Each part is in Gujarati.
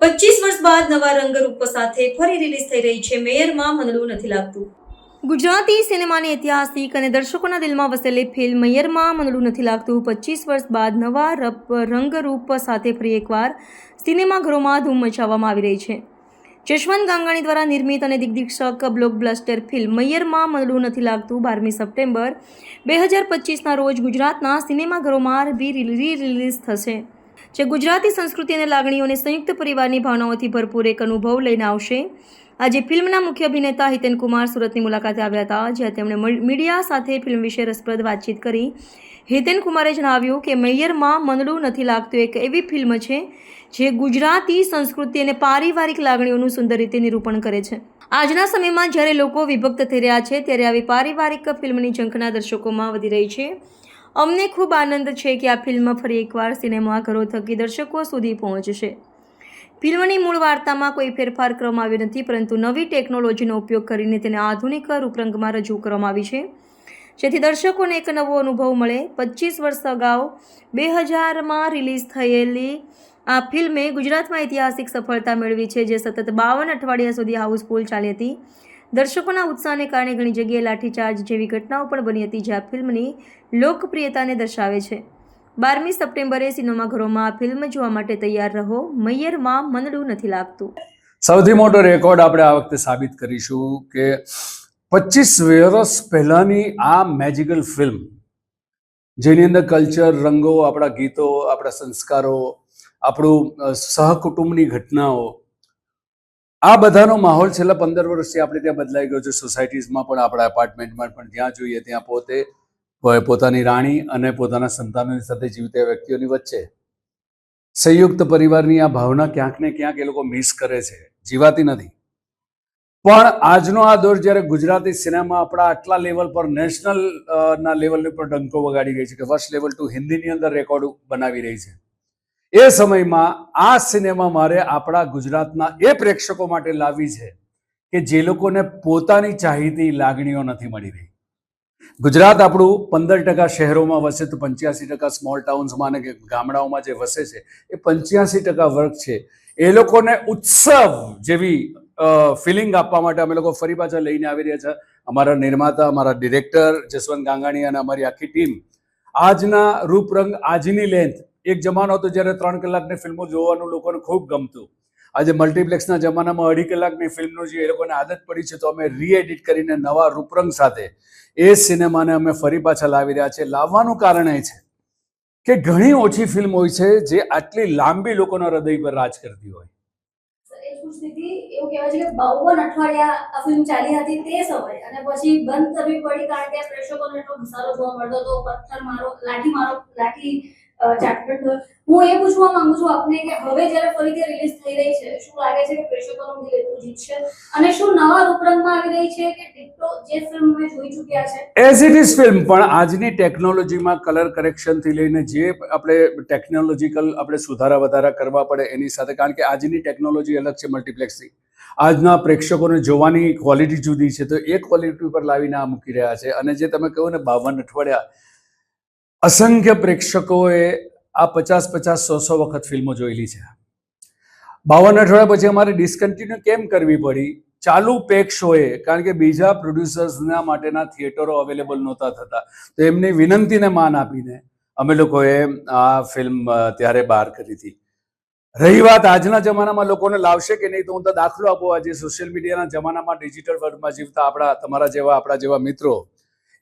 પચીસ વર્ષ બાદ નવા રંગરૂપ સાથે ફરી રિલીઝ થઈ રહી છે મેયરમાં મનલું નથી લાગતું. ગુજરાતી સિનેમાની ઐતિહાસિક અને દર્શકોના દિલમાં વસેલી ફિલ્મ મૈયરમાં મનલું નથી લાગતું. પચીસ વર્ષ બાદ નવા રપ, રંગરૂપ સાથે ફરી એકવાર સિનેમાઘરોમાં ધૂમ મચાવવામાં આવી રહી છે. જશવંત ગાંગાણી દ્વારા નિર્મિત અને દિગ્દર્શક બ્લોકબસ્ટર ફિલ્મ મૈયરમાં મનડું નથી લાગતું. બારમી સપ્ટેમ્બર બે હજાર પચીસના રોજ ગુજરાતના સિનેમાઘરોમાં રી, રિલીઝ થશે. જે ગુજરાતી સંસ્કૃતિ અને લાગણીઓને સંયુક્ત પરિવારની ભાવનાઓથી ભરપૂર એક અનુભવ લઈને આવશે. આજે ફિલ્મના મુખ્ય અભિનેતા હિતેન કુમાર સુરતની મુલાકાતે આવ્યા હતા, જ્યાં તેમણે મીડિયા સાથે ફિલ્મ વિશે રસપ્રદ વાતચીત કરી. હિતેન કુમારે જણાવ્યું કે, મૈયરમાં મનડું નથી લાગતું, એક એવી ફિલ્મ છે, જે ગુજરાતી સંસ્કૃતિ અને પારિવારિક લાગણીઓનું સુંદર રીતે નિરૂપણ કરે છે. આજના સમયમાં જ્યારે લોકો વિભક્ત થઈ રહ્યા છે, ત્યારે આવી પારિવારિક ફિલ્મની ઝંખના દર્શકોમાં વધી રહી છે. અમને ખૂબ આનંદ છે કે આ ફિલ્મ ફરી એકવાર સિનેમાઘરો થકી દર્શકો સુધી પહોંચશે. ફિલ્મની મૂળ વાર્તામાં કોઈ ફેરફાર કરવામાં આવ્યો નથી, પરંતુ નવી ટેકનોલોજીનો ઉપયોગ કરીને તેને આધુનિક રૂપરંગમાં રજૂ કરવામાં આવી છે. જેથી દર્શકોને એક નવો અનુભવ મળે. પચીસ વર્ષ અગાઉ બે હજારમાં રિલીઝ થયેલી આ ફિલ્મે ગુજરાતમાં ઐતિહાસિક સફળતા મેળવી છે, જે સતત બાવન અઠવાડિયા સુધી હાઉસફુલ ચાલી હતી. દર્શકોના ઉત્સાહને કારણે ઘણી જગ્યાએ લાઠીચાર્જ જેવી ઘટનાઓ પણ બની હતી જે આ ફિલ્મની લોકપ્રિયતાને દર્શાવે છે. બારમી સપ્ટેમ્બરે સિનેમાઘરોમાં આ ફિલ્મ જોવા માટે તૈયાર રહો. મૈયરમાં મનડું નથી લાગતું. સૌથી મોટો રેકોર્ડ આપણે આ વખતે સાબિત કરીશું કે પચીસ વર્ષ પહેલાની આ મેજિકલ ફિલ્મ, જેની અંદર કલ્ચર, રંગો, આપણા ગીતો, આપણા સંસ્કારો, આપણું સહકુટુંબની ઘટનાઓ આ બધાનો માહોલ છેલ્લા પંદર વર્ષથી આપણે ત્યાં બદલાઈ ગયો છે. સોસાયટીઝમાં પણ, આપણા એપાર્ટમેન્ટમાં પણ જ્યાં જોઈએ ત્યાં પોતે પોતાની રાણી અને પોતાના સંતાનોની સાથે જીવતા વ્યક્તિઓની વચ્ચે સંયુક્ત પરિવારની આ ભાવના ક્યાંક ને ક્યાંક એ લોકો મિસ કરે છે. જીવાતી નથી. પણ આજનો આ દોર જ્યારે ગુજરાતી સિનેમા આપણા આટલા લેવલ પર નેશનલ ના લેવલ પર ડંકો વગાડી ગઈ છે કે ફર્સ્ટ લેવલ ટુ હિન્દીની અંદર રેકોર્ડ બનાવી રહી છે. એ સમયમાં આ સિનેમા મારે આપણા ગુજરાતના એ પ્રેક્ષકો માટે લાવી છે કે જે લોકોને પોતાની ચાહીતી લાગણીઓ નથી મળી રહી. ગુજરાત આપણું પંદર ટકા શહેરોમાં વસે તો પંચ્યાસી ટકા સ્મોલ ટાઉન્સમાં અને ગામડાઓમાં જે વસે છે, એ પંચ્યાસી ટકા વર્ગ છે. એ લોકોને ઉત્સવ જેવી ફિલિંગ આપવા માટે અમે લોકો ફરી પાછા લઈને આવી રહ્યા છે. અમારા નિર્માતા, અમારા ડિરેક્ટર જસવંત ગાંગાણી અને અમારી આખી ટીમ આજના રૂપરંગ, આજની લેન્થ એક જમાનો હતો જ્યારે ત્રણ કલાકની ફિલ્મો જોવાનું લોકોને ખૂબ ગમતું. આજે મલ્ટીપ્લેક્સના જમાનામાં અઢી કલાકની ફિલ્મનો જે એ લોકોને આદત પડી છે તો અમે રીએડિટ કરીને નવા રૂપરંગ સાથે એ સિનેમાને અમે ફરી પાછા લાવી રહ્યા છે લાવવાનું કારણ એ છે કે ઘણી ઓછી ફિલ્મ હોય છે જે આટલી લાંબી લોકોના હૃદય પર રાજ કરતી હોય. લાઠી થયો હું એ પૂછવા માંગુ છું આપને કે હવે જ્યારે ફરીથી રિલીઝ થઈ રહી છે, શું લાગે છે કે પ્રેક્ષકોનું દિલ એટલું જીતશે? અને શું નવા રૂપરંગમાં આવી રહી છે કે એઝ ઇટ ઇઝ ફિલ્મ પણ આજની ટેકનોલોજીમાં કલર કરેક્શનથી લઈને જે આપણે ટેકનોલોજીકલ આપણે સુધારા વધારા કરવા પડે એની સાથે, કારણ કે આજની ટેકનોલોજી અલગ છે મલ્ટીપ્લેક્સની આજના પ્રેક્ષકોને જોવાની ક્વોલિટી જુદી છે, તો એ ક્વોલિટી પર લાવીને આ મૂકી રહ્યા છે. અને જે તમે કહો ને, બાવન અઠવાડિયા અસંખ્ય પ્રેક્ષકોએ આ પચાસ પચાસ સો સો વખત ફિલ્મો જોયેલી છે. બાવન અઠવાડિયા પછી અમારે ડિસકન્ટિન્યુ કેમ કરવી પડી? ચાલુ પેક શોએ કારણ કે બીજા પ્રોડ્યુસર્સના માટેના થિયેટરો અવેલેબલ નહોતા થતા. તો એમની વિનંતીને માન આપીને અમે લોકોએ આ ફિલ્મ ત્યારે બહાર કરી હતી. રહી વાત આજના જમાનામાં લોકોને લાવશે કે નહીં, તો હું તો દાખલો આપો આજે સોશિયલ મીડિયાના જમાનામાં ડિજિટલ વર્લ્ડમાં જીવતા આપણા, તમારા જેવા, આપણા જેવા મિત્રો.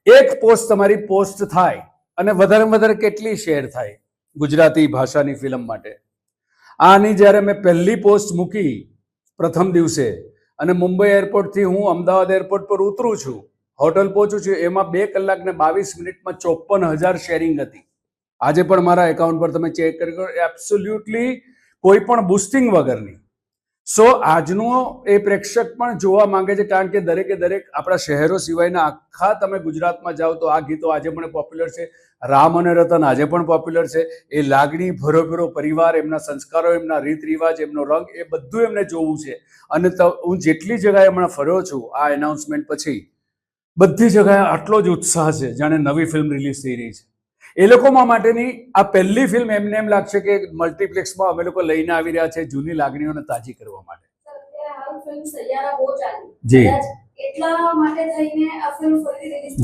એક પોસ્ટ તમારી પોસ્ટ થાય. અને વધારે વધારે કેટલી શેર થાય ગુજરાતી ભાષાની ફિલ્મ માટે. આની જ્યારે મેં પહેલી પોસ્ટ મૂકી પ્રથમ દિવસે અને મુંબઈ એરપોર્ટથી હું અમદાવાદ એરપોર્ટ પર ઉતરું છું હોટલ પહોંચું છું, એમાં બે કલાક ને બાવીસ મિનિટમાં ચોપન હજાર શેરિંગ હતી. આજે પણ મારા એકાઉન્ટ પર તમે ચેક કરી એબ્સોલ્યુટલી કોઈ પણ બુસ્ટિંગ વગરની. સો આજનો એ પ્રેક્ષક પણ જોવા માંગે છે, કારણ કે દરેકે દરેક આપણા શહેરો સિવાયના આખા તમે ગુજરાતમાં જાઓ તો આ ગીતો આજે પણ પોપ્યુલર છે. રામ અને રતન આજે પણ પોપ્યુલર છે. એ લાગણી, ભરોભરો પરિવાર, એમના સંસ્કારો, એમના રીત રિવાજ એમનો રંગ, એ બધું એમને જોવું છે. અને હું જેટલી જગાએ હમણાં ફર્યો છું, આ એનાઉન્સમેન્ટ પછી બધી જગાએ આટલો જ ઉત્સાહ છે, જાણે નવી ફિલ્મ રિલીઝ થઈ રહી છે. એ લોકોમાં માટેની આ પહેલી ફિલ્મ એમને એમ લાગશે કે મલ્ટીપ્લેક્સમાં અમે લોકો લઈને આવી રહ્યા છે જૂની લાગણીઓને તાજી કરવા માટે. જી.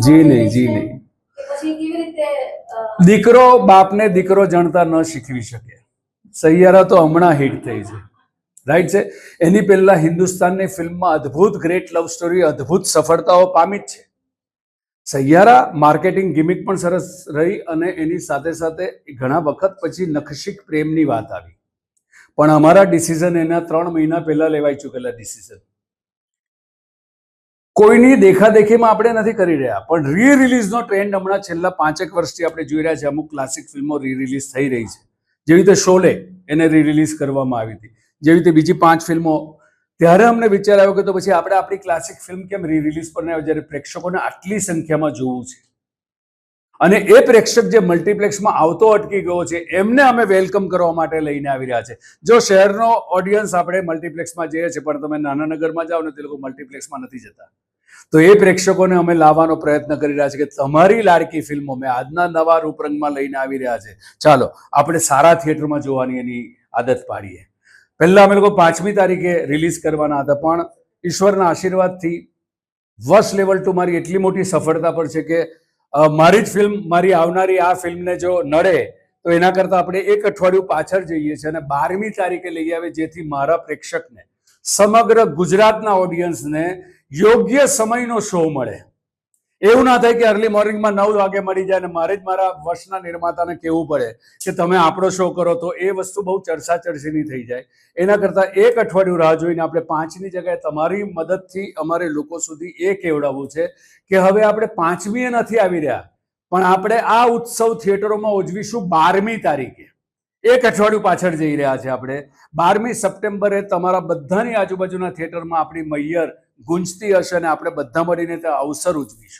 જી નહીં જી નહીં. દીકરો બાપને દીકરો જાણતા ન શીખવી શકે. સૈયારા તો હમણાં હિટ થઈ છે. રાઈટ છે? એની પહેલા હિન્દુસ્તાનની ફિલ્મમાં અદ્ભુત ગ્રેટ લવ સ્ટોરી અદ્ભુત સફળતાઓ પામી જ છે. સૈયારા માર્કેટિંગ ગિમિક પણ સરસ રહી અને એની સાથે સાથે ઘણા વખત પછી નખશિક પ્રેમની વાત આવી. પણ અમારા ડિસિઝન એના ત્રણ મહિના પહેલા લેવાઈ ચૂકેલા ડિસિઝન. કોઈની દેખાદેખીમાં આપણે નથી કરી રહ્યા, પણ રી રિલીઝનો ટ્રેન્ડ હમણાં છેલ્લા પાંચેક વર્ષથી આપણે જોઈ રહ્યા છે, અમુક ક્લાસિક ફિલ્મો રી રિલીઝ થઈ રહી છે. જેવી રીતે શોલે એને રી રિલીઝ કરવામાં આવી હતી. જેવી રીતે બીજી પાંચ ફિલ્મો ત્યારે અમને વિચાર આવ્યો કે તો પછી આપણે આપણી ક્લાસિક ફિલ્મ કેમ રી રિલીઝ પર ના આવે? જ્યારે પ્રેક્ષકોને આટલી સંખ્યામાં જોવું છે. અને એ પ્રેક્ષક જે મલ્ટીપ્લેક્સમાં આવતો અટકી ગયો છે, એમને અમે વેલકમ કરવા માટે લઈને આવી રહ્યા છે. જો શહેરનો ઓડિયન્સ આપણે મલ્ટીપ્લેક્સમાં જઈએ છીએ, પણ તમે નાના નગરમાં જાઓ ને તે લોકો મલ્ટીપ્લેક્સમાં નથી જતા. તો એ પ્રેક્ષકોને અમે લાવવાનો પ્રયત્ન કરી રહ્યા છીએ કે તમારી લાડકી ફિલ્મો મેં આજના નવા રૂપરંગમાં લઈને આવી રહ્યા છે. ચાલો, આપણે સારા થિયેટરમાં જોવાની એની આદત પાડીએ. પહેલા અમે લોકો પાંચમી તારીખે રિલીઝ કરવાના હતા, પણ ઈશ્વરના આશીર્વાદથી વર્ષ લેવલ ટુ મારી એટલી મોટી સફળતા પર છે કે મારી જ ફિલ્મ મારી આવનારી આ ફિલ્મને જો નડે, તો એના કરતાં આપણે એક અઠવાડિયું પાછળ જઈએ છીએ અને બારમી તારીખે લઈ આવે જેથી મારા પ્રેક્ષકને, સમગ્ર ગુજરાતના ઓડિયન્સને યોગ્ય સમયનો શો મળે. એવું ના થાય કે અર્લી મોર્નિંગમાં નવ વાગે મળી જાય અને મારે જ મારા વર્ષના નિર્માતાને કહેવું પડે કે તમે આપણો શો કરો તો એ વસ્તુ બહુ ચર્ચા ચર્ચીની થઈ જાય. એના કરતાં એક અઠવાડિયું રાહ જોઈને આપણે પાંચની જગ્યાએ તમારી મદદથી અમારે લોકો સુધી એ કહેવડાવવું છે કે હવે આપણે પાંચમીએ નથી આવી રહ્યા, પણ આપણે આ ઉત્સવ થિયેટરોમાં ઉજવીશું બારમી તારીખે. એક અઠવાડિયું પાછળ જઈ રહ્યા છે આપણે. બારમી સપ્ટેમ્બરે તમારા બધાની આજુબાજુના થિયેટરમાં આપણી મૈયર ગુંજતી હશે અને આપણે બધા મળીને તે અવસર ઉજવીશું.